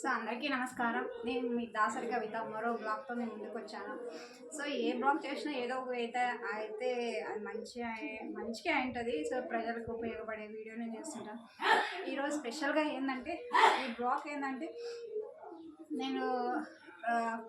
So అందరికీ నమస్కారం. నేను మీ దాసరి కవిత. మరో బ్లాగ్తో నేను ముందుకు వచ్చాను సో ఏ బ్లాగ్ చేసినా ఏదో ఒక అయితే అయితే అది మంచిగా మంచిగా ఉంటుంది సో ప్రజలకు ఉపయోగపడే వీడియో నేను చేస్తుంటాను ఈరోజు స్పెషల్గా ఏంటంటే ఈ బ్లాగ్ ఏంటంటే నేను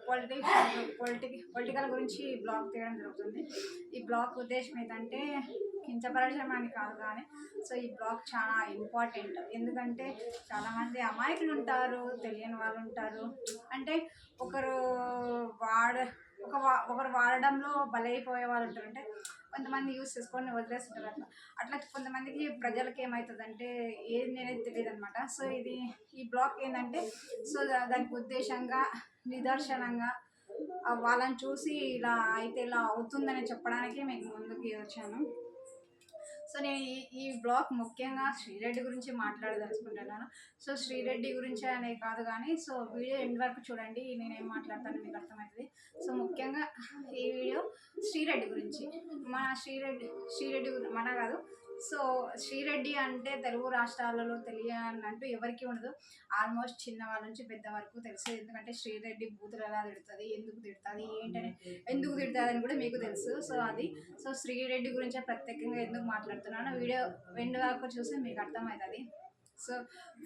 పొలిటిక్స్ పొలిటిక్ పొలిటికల్ గురించి బ్లాగ్ తీయడం జరుగుతుంది. ఈ బ్లాగ్ ఉద్దేశం ఏంటంటే కించపరచమని అని కాదు కానీ సో ఈ బ్లాగ్ చాలా ఇంపార్టెంట్. ఎందుకంటే చాలామంది అమాయకులు ఉంటారు తెలియని వాళ్ళు ఉంటారు. అంటే ఒకరు వాడ ఒక వా- ఒకరు వాడడంలో బలైపోయే వాళ్ళు ఉంటారు. అంటే కొంతమంది యూజ్ చేసుకొని వదిలేస్తుంటారు అట్లా. అట్లా కొంతమందికి ప్రజలకి ఏమవుతుందంటే ఏది అనేది తెలియదు అనమాట సో ఇది ఈ బ్లాక్ ఏంటంటే సో దానికి ఉద్దేశంగా నిదర్శనంగా వాళ్ళని చూసి ఇలా అయితే ఇలా అవుతుందని చెప్పడానికి మీకు ముందుకి వచ్చాను. సో నేను ఈ ఈ బ్లాగ్ ముఖ్యంగా శ్రీరెడ్డి గురించి మాట్లాడదలుచుకుంటున్నాను. సో శ్రీరెడ్డి గురించి అనే కాదు కానీ సో వీడియో ఎండ్ వరకు చూడండి. నేనేం మాట్లాడతాను మీకు అర్థమవుతుంది. సో ముఖ్యంగా ఈ వీడియో శ్రీరెడ్డి గురించి. మన శ్రీరెడ్డి శ్రీరెడ్డి మన కాదు సో శ్రీరెడ్డి అంటే తెలుగు రాష్ట్రాలలో తెలియనంటూ ఎవరికి ఉండదు. ఆల్మోస్ట్ చిన్న వాళ్ళ నుంచి పెద్ద వరకు తెలుసు. ఎందుకంటే శ్రీరెడ్డి బూతులు ఎలా తిడుతుంది ఎందుకు తిడుతుంది ఏంటని ఎందుకు తిడుతుంది అని కూడా మీకు తెలుసు. సో అది సో శ్రీరెడ్డి గురించి ప్రత్యేకంగా ఎందుకు మాట్లాడుతున్నాను వీడియో రెండు వరకు చూస్తే మీకు అర్థమవుతుంది. సో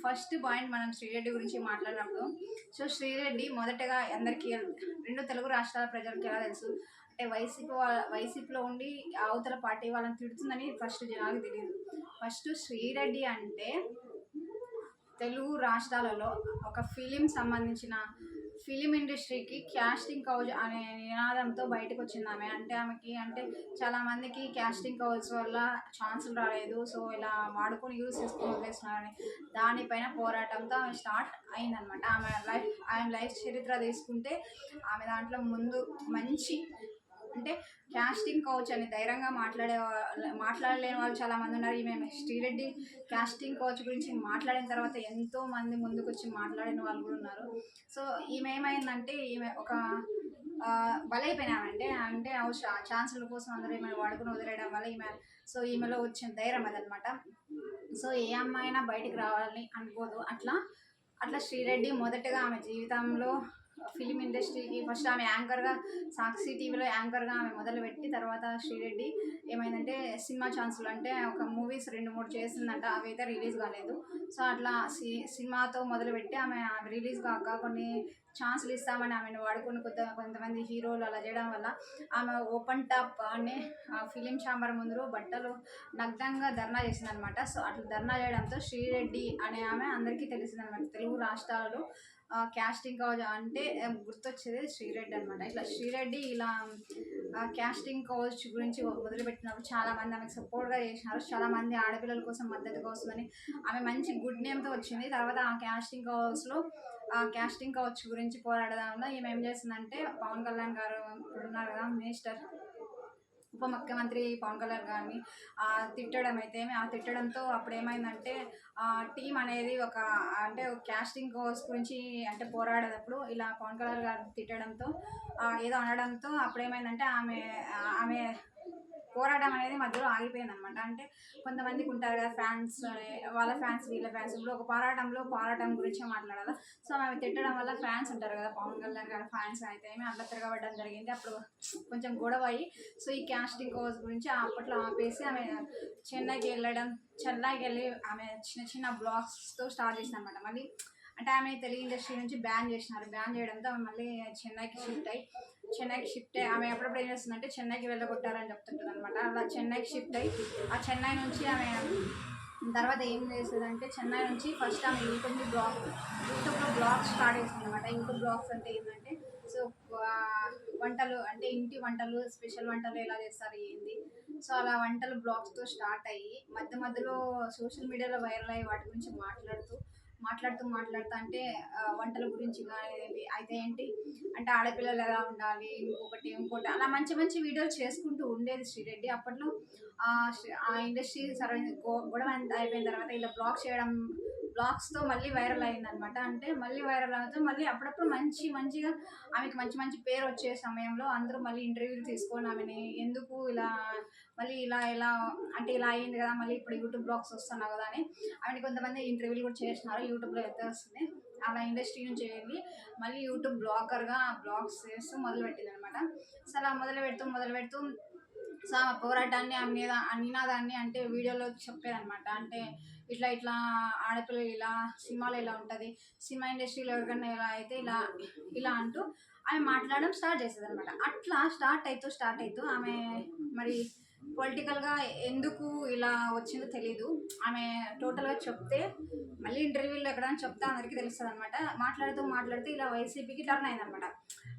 ఫస్ట్ పాయింట్ మనం శ్రీరెడ్డి గురించి మాట్లాడినప్పుడు సో శ్రీరెడ్డి మొదటగా అందరికీ రెండు తెలుగు రాష్ట్రాల ప్రజలకి ఎలా తెలుసు? అంటే వైసీపీ వాళ్ళ వైసీపీలో ఉండి అవతల పార్టీ వాళ్ళని తిడుతుందని ఫస్ట్ జనాలకు తెలియదు. ఫస్ట్ శ్రీరెడ్డి అంటే తెలుగు రాష్ట్రాలలో ఒక ఫిలిం సంబంధించిన ఫిలిం ఇండస్ట్రీకి క్యాస్టింగ్ కౌజ్ అనే నినాదంతో బయటకు వచ్చింది ఆమె. అంటే ఆమెకి అంటే చాలామందికి క్యాస్టింగ్ కౌజ్ వల్ల ఛాన్సులు రాలేదు. సో ఇలా వాడుకొని యూజ్ చేసుకొని వదిలేస్తున్నారని దానిపైన పోరాటంతో ఆమె స్టార్ట్ అయిందనమాట ఆమె లైఫ్ ఆమె లైఫ్ చరిత్ర తీసుకుంటే ఆమె దాంట్లో ముందు మంచి అంటే క్యాస్టింగ్ కౌచ్ అని ధైర్యంగా మాట్లాడే మాట్లాడలేని వాళ్ళు చాలా మంది ఉన్నారు. ఈమె శ్రీరెడ్డి క్యాస్టింగ్ కోచ్ గురించి మాట్లాడిన తర్వాత ఎంతో మంది ముందుకు వచ్చి మాట్లాడిన వాళ్ళు కూడా ఉన్నారు. సో ఈమె ఏమైందంటే ఈమె ఒక బలైపోయినామంటే అంటే ఛాన్సుల కోసం అందరూ ఈమె వాడుకుని వదిలేయడం వల్ల ఈమె సో ఈమెలో వచ్చిన ధైర్యం అదనమాట సో ఏ అమ్మాయి అయినా బయటికి రావాలని అనుకోదు. అట్లా అట్లా శ్రీరెడ్డి మొదటగా ఆమె జీవితంలో ఫిలిం ఇండస్ట్రీకి ఫస్ట్ ఆమె యాంకర్గా సాక్షి టీవీలో యాంకర్గా ఆమె మొదలుపెట్టి తర్వాత శ్రీరెడ్డి ఏమైందంటే సినిమా ఛాన్సులు అంటే ఒక మూవీస్ రెండు మూడు చేసిందంట అవి అయితే రిలీజ్ కాలేదు. సో అట్లా సి సినిమాతో మొదలుపెట్టి ఆమె ఆమె రిలీజ్ కాక కొన్ని ఛాన్సులు ఇస్తామని ఆమెను వాడుకుని కొంత కొంతమంది హీరోలు అలా చేయడం వల్ల ఆమె ఓపెన్ టాప్ అనే ఫిలిం ఛాంబర్ ముందు బట్టలు నగ్నంగా ధర్నా చేసిందనమాట. సో అట్లా ధర్నా చేయడంతో శ్రీరెడ్డి అనే ఆమె అందరికీ తెలిసిందనమాట. తెలుగు రాష్ట్రాలు క్యాస్టింగ్ కౌజ్ అంటే గుర్తొచ్చేది శ్రీరెడ్డి అనమాట ఇట్లా శ్రీరెడ్డి ఇలా క్యాస్టింగ్ కౌజ్ గురించి మొదలుపెట్టినప్పుడు చాలామంది ఆమెకు సపోర్ట్గా చేసినారు. చాలామంది ఆడపిల్లల కోసం మద్దతుగా వస్తుందని ఆమె మంచి గుడ్ నేమ్తో వచ్చింది. తర్వాత ఆ క్యాస్టింగ్ కౌజ్లో ఆ క్యాస్టింగ్ కౌచ్ గురించి పోరాడడంలో ఈమె ఏం చేసిందంటే పవన్ కళ్యాణ్ గారు ఉన్నారు కదా మినిస్టర్ ఉప ముఖ్యమంత్రి పవన్ కళ్యాణ్ గారిని తిట్టడం అయితే ఆ తిట్టడంతో అప్పుడు ఏమైందంటే టీం అనేది ఒక అంటే క్యాస్టింగ్ కోర్స్ గురించి అంటే పోరాడేటప్పుడు ఇలా పవన్ కళ్యాణ్ గారు తిట్టడంతో ఏదో అనడంతో అప్పుడు ఏమైందంటే ఆమె ఆమె పోరాటం అనేది మధ్యలో ఆగిపోయింది అనమాట అంటే కొంతమందికి ఉంటారు కదా ఫ్యాన్స్ వాళ్ళ ఫ్యాన్స్ వీళ్ళ ఫ్యాన్స్ ఇప్పుడు ఒక పోరాటంలో పోరాటం గురించే మాట్లాడాలి? సో ఆమె తిట్టడం వల్ల ఫ్యాన్స్ ఉంటారు కదా పవన్ కళ్యాణ్ గారి ఫ్యాన్స్ అయితే ఏమి అట్లా తిరగబడడం జరిగింది. అప్పుడు కొంచెం గొడవ అయ్యి సో ఈ క్యాస్టింగ్ కోర్స్ గురించి అప్పట్లో ఆపేసి ఆమె చెన్నైకి వెళ్ళడం చెన్నైకి వెళ్ళి ఆమె చిన్న చిన్న బ్లాగ్స్తో స్టార్ట్ చేసింది అనమాట మళ్ళీ అంటే ఆమె తెలుగు ఇండస్ట్రీ నుంచి బ్యాన్ చేసినారు. బ్యాన్ చేయడంతో మళ్ళీ చెన్నైకి షిఫ్ట్ అయ్యి చెన్నైకి షిఫ్ట్ అయ్యి ఆమె ఎప్పుడప్పుడు ఏం చేస్తుందంటే చెన్నైకి వెళ్ళగొట్టారని చెప్తుంటుంది అనమాట అలా చెన్నైకి షిఫ్ట్ అయ్యి ఆ చెన్నై నుంచి ఆమె తర్వాత ఏం చేసేదంటే చెన్నై నుంచి ఫస్ట్ ఆమె యూట్యూబ్ బ్లాగ్ యూట్యూబ్లో బ్లాగ్ స్టార్ట్ చేసింది అనమాట యూట్యూబ్ బ్లాగ్స్ అంటే ఏంటంటే సో వంటలు అంటే ఇంటి వంటలు స్పెషల్ వంటలు ఎలా చేస్తారు ఏంది. సో అలా వంటలు బ్లాగ్స్తో స్టార్ట్ అయ్యి మధ్య మధ్యలో సోషల్ మీడియాలో వైరల్ అయ్యి వాటి గురించి మాట్లాడుతూ మాట్లాడుతూ మాట్లాడుతూ అంటే వంటల గురించి కానీ అయితే ఏంటి? అంటే ఆడపిల్లలు ఎలా ఉండాలి ఇంకొకటి ఇంకోటి అలా మంచి మంచి వీడియోలు చేసుకుంటూ ఉండేది శ్రీరెడ్డి. అప్పట్లో ఆ ఇండస్ట్రీ సరైన గొడవ అయిపోయిన తర్వాత ఇలా బ్లాక్ చేయడం బ్లాగ్స్తో మళ్ళీ వైరల్ అయిందనమాట అంటే మళ్ళీ వైరల్ అవుతూ మళ్ళీ అప్పుడప్పుడు మంచి మంచిగా ఆమెకి మంచి మంచి పేరు వచ్చే సమయంలో అందరూ మళ్ళీ ఇంటర్వ్యూలు తీసుకొని ఆమెని ఎందుకు ఇలా మళ్ళీ ఇలా ఇలా అంటే ఇలా అయింది కదా మళ్ళీ ఇప్పుడు యూట్యూబ్ బ్లాగ్స్ వస్తున్నావు కదా అని ఆమెని కొంతమంది ఇంటర్వ్యూలు కూడా చేస్తున్నారు యూట్యూబ్లో అయితే వస్తుంది అలా ఇండస్ట్రీ నుంచి వెళ్ళి మళ్ళీ యూట్యూబ్ బ్లాగర్గా బ్లాగ్స్ చేస్తూ మొదలుపెట్టింది అనమాట సో అలా మొదలు పెడుతూ మొదలు పెడుతూ సో ఆ పోరాటాన్ని ఆమె మీద అంటే వీడియోలో చెప్పేదన్నమాట. అంటే ఇట్లా ఇట్లా ఆడపిల్లలు ఇలా సినిమాలు ఇలా ఉంటుంది. సినిమా ఇండస్ట్రీలో ఎవరికన్నా ఇలా అయితే ఇలా ఇలా అంటూ ఆమె మాట్లాడడం స్టార్ట్ చేసేది అనమాట అట్లా స్టార్ట్ అవుతూ స్టార్ట్ అవుతూ ఆమె మరి పొలిటికల్గా ఎందుకు ఇలా వచ్చిందో తెలీదు. ఆమె టోటల్గా చెప్తే మళ్ళీ ఇంటర్వ్యూలో ఎక్కడైనా చెప్తే అందరికీ తెలుస్తుంది అనమాట మాట్లాడుతూ మాట్లాడుతూ ఇలా వైసీపీకి టర్న్ అయిందనమాట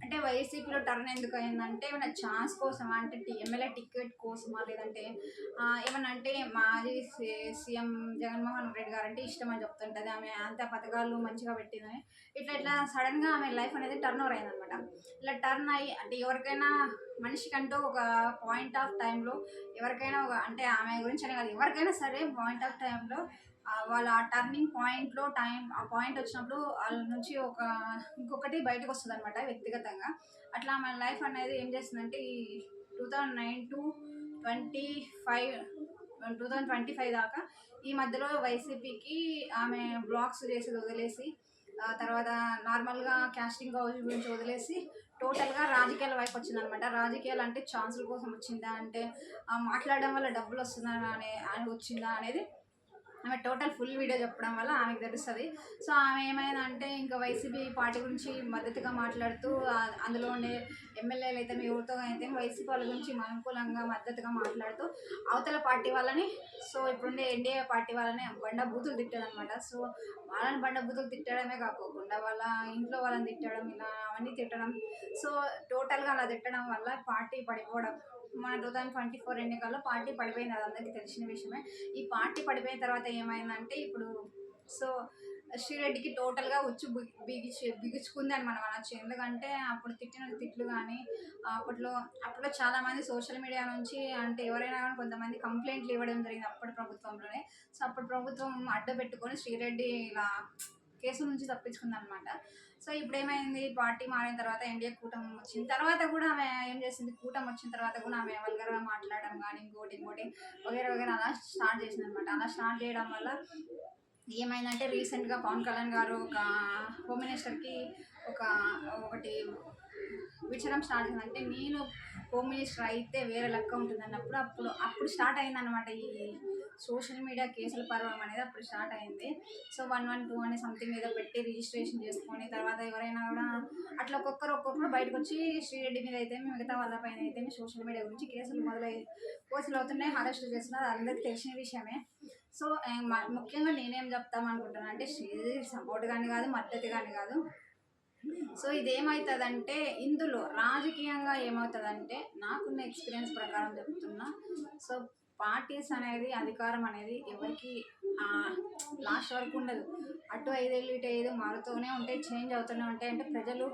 అంటే వైసీపీలో టర్న్ ఎందుకు అయిందంటే ఏమైనా ఛాన్స్ కోసమా? అంటే ఎమ్మెల్యే టికెట్ కోసమా? లేదంటే ఏమైనా ఏమన్నా అంటే మాజీ సీఎం జగన్మోహన్ రెడ్డి గారు అంటే ఇష్టం అని చెప్తుంటుంది. ఆమె అంత పథకాలు మంచిగా పెట్టిందని ఇట్లా ఇట్లా సడన్గా ఆమె లైఫ్ అనేది టర్న్ ఓవర్ అయిందనమాట ఇలా టర్న్ అయ్యి అంటే ఎవరికైనా మనిషికంటూ ఒక పాయింట్ ఆఫ్ టైంలో ఎవరికైనా ఒక అంటే ఆమె గురించి అనే కాదు ఎవరికైనా సరే పాయింట్ ఆఫ్ టైంలో వాళ్ళ ఆ టర్నింగ్ పాయింట్లో టైం ఆ పాయింట్ వచ్చినప్పుడు వాళ్ళ నుంచి ఒక ఇంకొకటి బయటకు వస్తుంది అనమాట వ్యక్తిగతంగా. అట్లా మన లైఫ్ అనేది ఏం చేస్తుందంటే ఈ two thousand nine to twenty five two thousand twenty five దాకా ఈ మధ్యలో వైసీపీకి ఆమె బ్లాగ్స్ చేసేది వదిలేసి తర్వాత నార్మల్గా క్యాస్టింగ్ హౌస్ గురించి వదిలేసి టోటల్గా రాజకీయాల వైపు వచ్చిందనమాట. రాజకీయాలు అంటే ఛాన్సుల కోసం వచ్చిందా అంటే మాట్లాడడం వల్ల డబ్బులు వస్తుందా అనే అని వచ్చిందా అనేది ఆమె టోటల్ ఫుల్ వీడియో చెప్పడం వల్ల ఆమెకు తెలుస్తుంది. సో ఆమె ఏమైందంటే ఇంకా వైసీపీ పార్టీ గురించి మద్దతుగా మాట్లాడుతూ అందులో ఉండే ఎమ్మెల్యేలు అయితే ఎవరితో అయితే వైసీపీ వాళ్ళ గురించి అనుకూలంగా మద్దతుగా మాట్లాడుతూ అవతల పార్టీ వాళ్ళని సో ఇప్పుడుండే ఎన్డీఏ పార్టీ వాళ్ళని బండ బూతులు తిట్టదనమాట సో వాళ్ళని బండ బూతులు తిట్టడమే కాకోకుండా వాళ్ళ ఇంట్లో వాళ్ళని తిట్టడం ఇలా అవన్నీ తిట్టడం సో టోటల్గా అలా తిట్టడం వల్ల పార్టీ పడిపోవడం. మన టూ థౌజండ్ ట్వంటీ ఫోర్ ఎన్నికల్లో పార్టీ పడిపోయింది అది అందరికీ తెలిసిన విషయమే. ఈ పార్టీ పడిపోయిన తర్వాత ఏమైందంటే ఇప్పుడు సో శ్రీరెడ్డికి టోటల్గా ఉచ్చు బిగిచి బిగుచుకుంది అని మనం అనొచ్చు. ఎందుకంటే అప్పుడు తిట్టిన తిట్లు కానీ అప్పట్లో అప్పట్లో చాలామంది సోషల్ మీడియా నుంచి అంటే ఎవరైనా కానీ కొంతమంది కంప్లైంట్లు ఇవ్వడం జరిగింది అప్పటి ప్రభుత్వంలోనే. సో అప్పుడు ప్రభుత్వం అడ్డు పెట్టుకొని శ్రీరెడ్డి ఇలా కేసు నుంచి తప్పించుకుంది అనమాట సో ఇప్పుడు ఏమైంది పార్టీ మారిన తర్వాత ఎన్డీఏ కూటమి వచ్చిన తర్వాత కూడా ఆమె ఏం చేసింది? కూటమి వచ్చిన తర్వాత కూడా ఆమె వల్గర్గా మాట్లాడడం కానీ ఇంకోటి ఇంకోటి వగేర వగేర అలా స్టార్ట్ చేసింది అనమాట అలా స్టార్ట్ చేయడం వల్ల ఏమైందంటే రీసెంట్గా పవన్ కళ్యాణ్ గారు ఒక హోమ్ మినిస్టర్కి ఒక ఒకటి విచారం స్టార్ట్ అయిందంటే నేను హోమ్ మినిస్టర్ అయితే వేరే లెక్క ఉంటుంది అన్నప్పుడు అప్పుడు అప్పుడు స్టార్ట్ అయింది అనమాట ఈ సోషల్ మీడియా కేసుల పర్వం అనేది అప్పుడు స్టార్ట్ అయింది. సో వన్ వన్ టూ అనే సంథింగ్ ఏదో పెట్టి రిజిస్ట్రేషన్ చేసుకొని తర్వాత ఎవరైనా కూడా అట్లా ఒక్కొక్కరు ఒక్కొక్కరు బయటకు వచ్చి శ్రీరెడ్డి మీద అయితే మిగతా వాళ్ళ పైన అయితే సోషల్ మీడియా గురించి కేసులు మొదలై కేసులు అవుతున్నాయి అరెస్ట్ చేస్తున్నారు అందరికీ తెలిసిన విషయమే. సో ముఖ్యంగా నేనేం చెప్తామనుకుంటున్నాను అంటే శ్రీరెడ్డి సపోర్ట్ కానీ కాదు మద్దతు కానీ కాదు. సో ఇది ఏమవుతుందంటే ఇందులో రాజకీయంగా ఏమవుతుందంటే నాకున్న ఎక్స్పీరియన్స్ ప్రకారం చెప్తున్నా. సో పార్టీస్ అనేది అధికారం అనేది ఎవరికి లాస్ట్ వరకు ఉండదు. అటు ఐదేళ్ళు ఇటు ఐదు మారుతూనే ఉంటాయి చేంజ్ అవుతూనే ఉంటాయి. అంటే ప్రజలు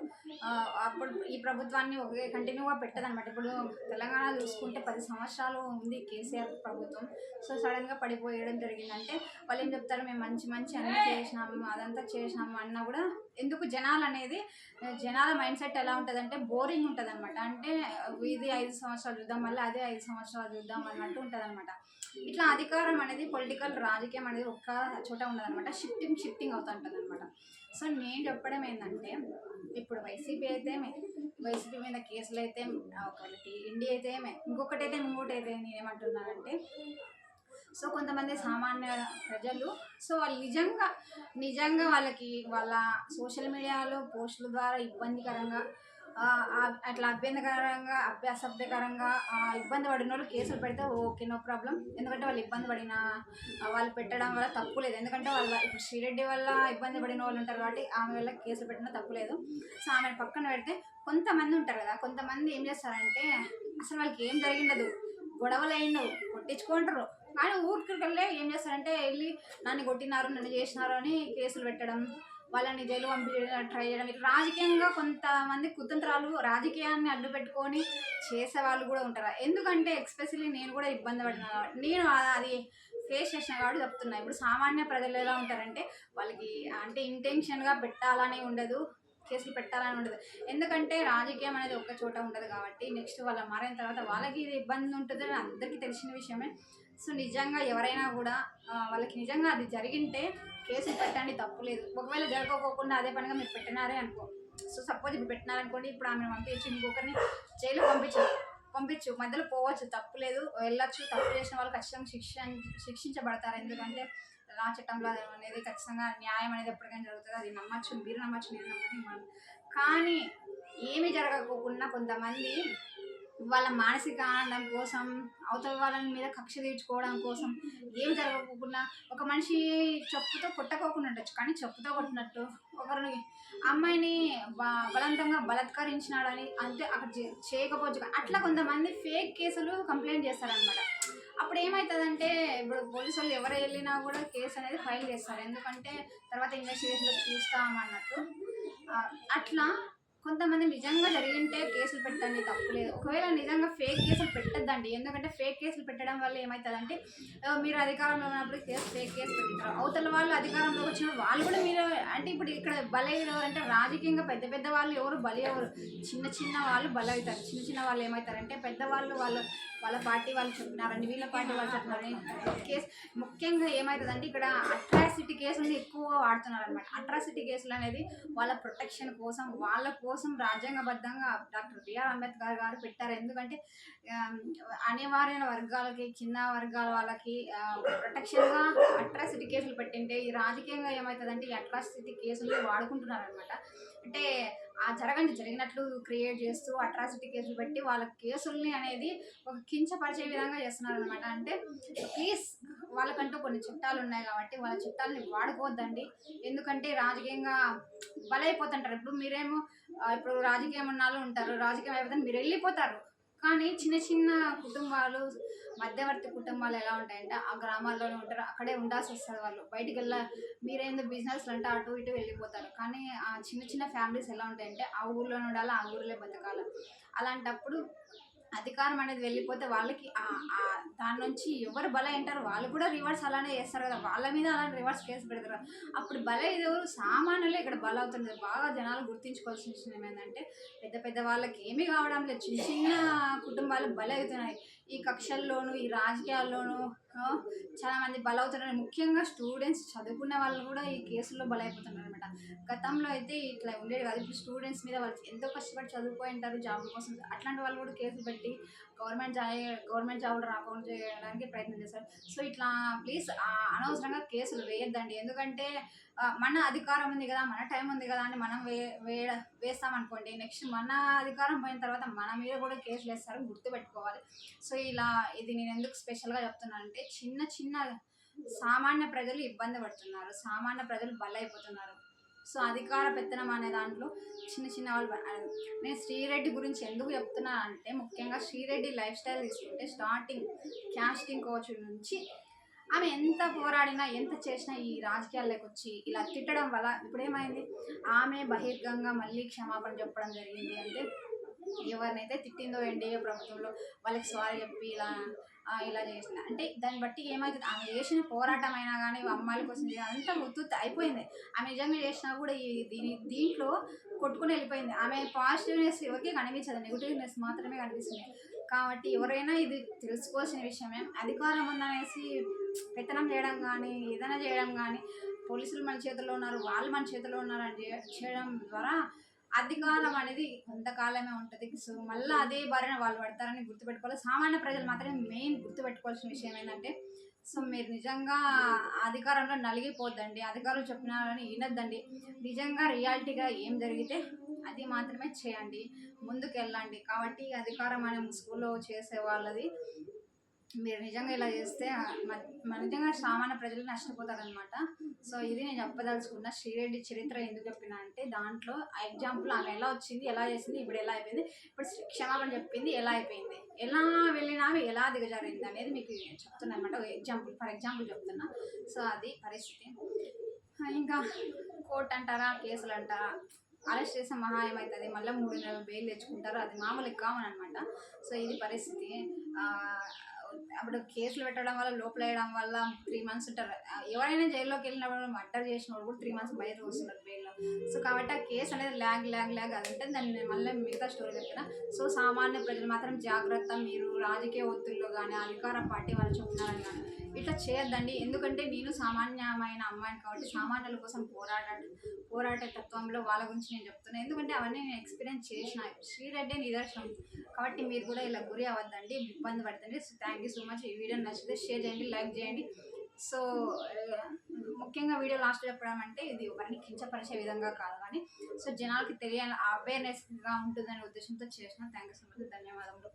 అప్పుడు ఈ ప్రభుత్వాన్ని ఒకే కంటిన్యూగా పెట్టదనమాట ఇప్పుడు తెలంగాణ చూసుకుంటే పది సంవత్సరాలు ఉంది కేసీఆర్ ప్రభుత్వం. సో సడన్గా పడిపోయడం జరిగిందంటే వాళ్ళు ఏం చెప్తారు? మేము మంచి మంచి అన్నీ చేసినాము అదంతా చేసినాము అన్నా కూడా ఎందుకు జనాలు అనేది జనాల మైండ్ సెట్ ఎలా ఉంటుందంటే బోరింగ్ ఉంటుంది అనమాట అంటే ఇది ఐదు సంవత్సరాలు చూద్దాం మళ్ళీ అదే ఐదు సంవత్సరాలు చూద్దాం అన్నట్టు ఉంటుంది అనమాట ఇట్లా అధికారం అనేది పొలిటికల్ రాజకీయం అనేది ఒక్క చోట ఉండదన్నమాట షిఫ్టింగ్ షిఫ్టింగ్ అవుతూ ఉంటుంది అనమాట సో నేను చెప్పడం ఏంటంటే ఇప్పుడు వైసీపీ అయితే వైసీపీ మీద కేసులు అయితే ఒకటి ఇండియా అయితే ఇంకొకటి అయితే ఇంకోటి అయితే నేనేమంటున్నానంటే సో కొంతమంది సామాన్య ప్రజలు సో వాళ్ళు నిజంగా నిజంగా వాళ్ళకి వాళ్ళ సోషల్ మీడియాలో పోస్టుల ద్వారా ఇబ్బందికరంగా అట్లా అభ్యంతకరంగా అభ్యాసభ్యకరంగా ఇబ్బంది పడిన వాళ్ళు కేసులు పెడితే ఓకే నో ప్రాబ్లం. ఎందుకంటే వాళ్ళు ఇబ్బంది పడిన వాళ్ళు పెట్టడం వల్ల తప్పు లేదు. ఎందుకంటే వాళ్ళ ఇప్పుడు శ్రీరెడ్డి వల్ల ఇబ్బంది పడిన వాళ్ళు ఉంటారు కాబట్టి ఆమె వల్ల కేసులు పెట్టినా తప్పు లేదు. సో ఆమె పక్కన పెడితే కొంతమంది ఉంటారు కదా కొంతమంది ఏం చేస్తారంటే అసలు వాళ్ళకి ఏం జరిగిండదు. గొడవలు అయినవు కొట్టించుకుంటారు. కానీ ఊరికెళ్ళే ఏం చేస్తారంటే వెళ్ళి నన్ను కొట్టినారు నన్ను చేసినారు అని కేసులు పెట్టడం వాళ్ళని జైలు పంపించడం ట్రై చేయడం ఇట్లా రాజకీయంగా కొంతమంది కుతంత్రాలు రాజకీయాన్ని అడ్డు పెట్టుకొని చేసే వాళ్ళు కూడా ఉంటారు? ఎందుకంటే ఎక్స్పెషలీ నేను కూడా ఇబ్బంది పడినా కాబట్టి. నేను అది ఫేస్ చేసిన కాబట్టి చెప్తున్నా. ఇప్పుడు సామాన్య ప్రజలు ఎలా ఉంటారంటే వాళ్ళకి అంటే ఇంటెన్షన్గా పెట్టాలని ఉండదు కేసులు పెట్టాలని ఉండదు. ఎందుకంటే రాజకీయం అనేది ఒక్క చోట ఉండదు కాబట్టి నెక్స్ట్ వాళ్ళ మారిన తర్వాత వాళ్ళకి ఇది ఇబ్బంది ఉంటుంది అని అందరికీ తెలిసిన విషయమే. సో నిజంగా ఎవరైనా కూడా వాళ్ళకి నిజంగా అది జరిగింటే కేసులు పెట్టండి తప్పు లేదు. ఒకవేళ జరగకోకుండా అదే పనిగా మీరు పెట్టినారే అనుకో. సో సపోజ్ ఇప్పుడు పెట్టినారనుకోండి ఇప్పుడు ఆమె పంపించి ఇంకొకరిని జైలు పంపించు పంపించు. మధ్యలో పోవచ్చు తప్పు లేదు. వెళ్ళొచ్చు తప్పు చేసిన వాళ్ళు ఖచ్చితంగా శిక్ష శిక్షించబడతారు. ఎందుకంటే లా చట్టంలో అనేది ఖచ్చితంగా న్యాయం అనేది ఎప్పటికైనా జరుగుతుంది. అది నమ్మచ్చు మీరు నమ్మచ్చు నేను నమ్మచ్చు కానీ ఏమి జరగకోకుండా కొంతమంది వాళ్ళ మానసిక ఆనందం కోసం అవతల వాళ్ళ మీద కక్ష తీర్చుకోవడం కోసం ఏం జరగకుండా ఒక మనిషి చెప్పుతో కొట్టకోకుండా ఉండొచ్చు. కానీ చెప్పుతో కొట్టినట్టు ఒకరిని అమ్మాయిని బలవంతంగా బలత్కరించినాడని అంటే అక్కడ చేయకపోవచ్చు. అట్లా కొంతమంది ఫేక్ కేసులు కంప్లైంట్ చేస్తారనమాట అప్పుడు ఏమవుతుందంటే ఇప్పుడు పోలీసు వాళ్ళు ఎవరు వెళ్ళినా కూడా కేసు అనేది ఫైల్ చేస్తారు. ఎందుకంటే తర్వాత ఇన్వెస్టిగేషన్లో చూస్తామన్నట్టు అట్లా కొంతమంది నిజంగా జరిగింటే కేసులు పెట్టండి తప్పులేదు ఒకవేళ నిజంగా ఫేక్ కేసులు పెట్టద్దండి. ఎందుకంటే ఫేక్ కేసులు పెట్టడం వల్ల ఏమవుతుందంటే మీరు అధికారంలో ఉన్నప్పుడు కేసు ఫేక్ కేసు పెట్టారు అవతల వాళ్ళు అధికారంలోకి వచ్చిన వాళ్ళు కూడా మీరు అంటే ఇప్పుడు ఇక్కడ బలైన అంటే రాజకీయంగా పెద్ద పెద్ద వాళ్ళు ఎవరు బలి ఎవరు చిన్న చిన్న వాళ్ళు బలవుతారు. అవుతారు చిన్న చిన్న వాళ్ళు ఏమవుతారంటే పెద్దవాళ్ళు వాళ్ళు వాళ్ళ పార్టీ వాళ్ళు చెప్పినారండి వీళ్ళ పార్టీ వాళ్ళు చెప్పినారని కేసు. ముఖ్యంగా ఏమవుతుందంటే ఇక్కడ అట్రాసిటీ కేసులు ఎక్కువగా వాడుతున్నారు అనమాట అట్రాసిటీ కేసులు అనేది వాళ్ళ ప్రొటెక్షన్ కోసం వాళ్ళ కోసం రాజ్యాంగబద్ధంగా డాక్టర్ బిఆర్ అంబేద్కర్ గారు పెట్టారు. ఎందుకంటే అనివార్య వర్గాలకి కింద వర్గాల వాళ్ళకి ప్రొటెక్షన్గా అట్రాసిటీ కేసులు పెట్టింటే ఈ రాజకీయంగా ఏమవుతుందంటే ఈ అట్రాసిటీ కేసులు వాడుకుంటున్నారు అనమాట అంటే ఆ జరగండి జరిగినట్లు క్రియేట్ చేస్తూ అట్రాసిటీ కేసులు పెట్టి వాళ్ళ కేసుల్ని అనేది ఒక కించపరిచే విధంగా చేస్తున్నారు అనమాట అంటే ప్లీజ్ వాళ్ళకంటూ కొన్ని చుట్టాలు ఉన్నాయి కాబట్టి వాళ్ళ చట్టాలని వాడుకోవద్దండి. ఎందుకంటే రాజకీయంగా బలైపోతుంటారు. ఇప్పుడు మీరేమో ఇప్పుడు రాజకీయం ఉన్నాళ్ళు ఉంటారు. రాజకీయం అయిపోతే మీరు వెళ్ళిపోతారు. కానీ చిన్న చిన్న కుటుంబాలు మధ్యవర్తి కుటుంబాలు ఎలా ఉంటాయంటే ఆ గ్రామాల్లోనే ఉంటారు. అక్కడే ఉండాల్సి వస్తుంది వాళ్ళు. బయటికి వెళ్ళ మీరేందో బిజినెస్ అంటే అటు ఇటు వెళ్ళిపోతారు. కానీ ఆ చిన్న చిన్న ఫ్యామిలీస్ ఎలా ఉంటాయంటే ఆ ఊర్లోనే ఉండాలి ఆ ఊర్లో బతకాలి. అలాంటప్పుడు అధికారం అనేది వెళ్ళిపోతే వాళ్ళకి దాని నుంచి ఎవరు బల అంటారు వాళ్ళు కూడా రివర్స్ అలానే చేస్తారు కదా. వాళ్ళ మీద అలానే రివర్స్ కేసు పెడతారు అప్పుడు బల ఎవరు? సామాన్యులే ఇక్కడ బల అవుతుంది బాగా జనాలు గుర్తించుకోవాల్సిన విషయం ఏంటంటే పెద్ద పెద్ద వాళ్ళకి ఏమీ కావడం లేదు. చిన్న చిన్న కుటుంబాలు బల అవుతున్నాయి. ఈ కక్షల్లోనూ ఈ రాజకీయాల్లోనూ చాలా మంది బలవుతున్నారు ముఖ్యంగా స్టూడెంట్స్ చదువుకునే వాళ్ళు కూడా ఈ కేసుల్లో బలైపోతున్నారు అనమాట గతంలో అయితే ఇట్లా ఉండేది కాదు. ఇప్పుడు స్టూడెంట్స్ మీద వాళ్ళు ఎంతో కష్టపడి చదువుకొని ఉంటారు జాబ్ కోసం. అట్లాంటి వాళ్ళు కూడా కేసులు పెట్టి గవర్నమెంట్ జాబ్ గవర్నమెంట్ జాబులు రాకుండా చేయడానికి ప్రయత్నం చేస్తారు. సో ఇట్లా ప్లీజ్ అనవసరంగా కేసులు వేయొద్దండి. ఎందుకంటే మన అధికారం ఉంది కదా మన టైం ఉంది కదా అని మనం వే వేయ వేస్తామనుకోండి. నెక్స్ట్ మన అధికారం పోయిన తర్వాత మన మీద కూడా కేసులు వేస్తారు గుర్తుపెట్టుకోవాలి. సో ఇలా ఇది నేను ఎందుకు స్పెషల్గా చెప్తున్నాను అంటే చిన్న చిన్న సామాన్య ప్రజలు ఇబ్బంది పడుతున్నారు. సామాన్య ప్రజలు బలైపోతున్నారు. సో అధికార పెత్తనం అనే దాంట్లో చిన్న చిన్న వాళ్ళు నేను శ్రీరెడ్డి గురించి ఎందుకు చెప్తున్నాను అంటే ముఖ్యంగా శ్రీరెడ్డి లైఫ్ స్టైల్ తీసుకుంటే స్టార్టింగ్ క్యాస్టింగ్ కోచ్ నుంచి ఆమె ఎంత పోరాడినా ఎంత చేసినా ఈ రాజకీయాల్లోకి వచ్చి ఇలా తిట్టడం వల్ల ఇప్పుడు ఏమైంది ఆమె బహిర్గంగా మళ్ళీ క్షమాపణ చెప్పడం జరిగింది అంటే ఎవరినైతే తిట్టిందో ఎన్డీఏ ప్రభుత్వంలో వాళ్ళకి సారీ చెప్పి ఇలా ఇలా చేసిన. అంటే దాన్ని బట్టి ఏమవుతుంది ఆమె చేసిన పోరాటం అయినా కానీ అమ్మాయిల కోసం అంతా ఉత్తుత్తి అయిపోయింది. ఆమె నిజంగా చేసినా కూడా ఈ దీని దీంట్లో కొట్టుకుని వెళ్ళిపోయింది. ఆమె పాజిటివ్నెస్ ఎవరికి కనిపించదు. నెగిటివ్నెస్ మాత్రమే కనిపిస్తుంది. కాబట్టి ఎవరైనా ఇది తెలుసుకోవాల్సిన విషయమే. అధికారం ఉందనేసి పెత్తనం చేయడం కానీ ఏదైనా చేయడం కానీ పోలీసులు మన చేతిలో ఉన్నారు వాళ్ళు మన చేతిలో ఉన్నారు అని చేయడం ద్వారా అధికారం అనేది కొంతకాలమే ఉంటుంది. సో మళ్ళీ అదే బారిన వాళ్ళు పడతారని గుర్తుపెట్టుకోవాలి. సామాన్య ప్రజలు మాత్రమే మెయిన్ గుర్తుపెట్టుకోవాల్సిన విషయం ఏంటంటే సో మీరు నిజంగా అధికారంలో నలిగిపోద్దండి. అధికారులు చెప్పినారని వినొద్దండి. నిజంగా రియాలిటీగా ఏం జరిగితే అది మాత్రమే చేయండి. ముందుకు వెళ్ళండి కాబట్టి అధికారం అనే ముసుగులో చేసే వాళ్ళది మీరు నిజంగా ఇలా చేస్తే మ- మన నిజంగా సామాన్య ప్రజలు నష్టపోతారనమాట సో ఇది నేను చెప్పదలుచుకున్న. శ్రీరెడ్డి చరిత్ర ఎందుకు చెప్పిన అంటే దాంట్లో ఎగ్జాంపుల్ ఆమె ఎలా వచ్చింది ఎలా చేసింది ఇప్పుడు ఎలా అయిపోయింది ఇప్పుడు క్షమాపణ చెప్పింది ఎలా అయిపోయింది ఎలా వెళ్ళినా ఎలా దిగజారింది అనేది మీకు చెప్తున్నా అనమాట ఎగ్జాంపుల్ ఫర్ ఎగ్జాంపుల్ చెప్తున్నా. సో అది పరిస్థితి. ఇంకా కోర్టు అంటారా కేసులు అంటారా? అరెస్ట్ చేస్తే మహా ఏమవుతుంది మళ్ళీ మూడు నెలలు బెయిల్ తెచ్చుకుంటారు. అది మామూలు కామన్ అనమాట సో ఇది పరిస్థితి. అప్పుడు కేసులు పెట్టడం వల్ల లోపల వేయడం వల్ల త్రీ మంత్స్ ఉంటారు. ఎవరైనా జైల్లోకి వెళ్ళినప్పుడు మర్డర్ చేసిన వాళ్ళు కూడా త్రీ మంత్స్ బయట వస్తున్నారు బెయిల్లో సో కాబట్టి ఆ కేసు అనేది ల్యాగ్ ల్యాగ్ ల్యాగ్ అది ఉంటుంది. దాన్ని నేను మళ్ళీ మిగతా స్టోరీ చెప్పిన సో సామాన్య ప్రజలు మాత్రం జాగ్రత్త మీరు రాజకీయ ఒత్తిళ్ళు కానీ అధికార పార్టీ వాళ్ళు చెప్తున్నారని కానీ ఇట్లా చేయొద్దండి. ఎందుకంటే నేను సామాన్యమైన అమ్మాయిని కాబట్టి సామాన్యుల కోసం పోరాట పోరాట తత్వంలో వాళ్ళ గురించి నేను చెప్తున్నాను ఎందుకంటే అవన్నీ నేను ఎక్స్పీరియన్స్ చేసిన. శ్రీరెడ్డి నిదర్శనం. కాబట్టి మీరు కూడా ఇలా గురి అవ్వద్దండి. ఇబ్బంది పడుతుంది so thank you so much ఈ వీడియో నచ్చితే షేర్ చేయండి లైక్ చేయండి. సో ముఖ్యంగా వీడియో లాస్ట్ చెప్పడం అంటే ఇది ఎవరిని కించపరిచే విధంగా కాదు కానీ సో జనాలకి తెలియాలి అవేర్నెస్గా ఉంటుందనే ఉద్దేశంతో చేసిన. థ్యాంక్ యూ సో మచ్ ధన్యవాదములు.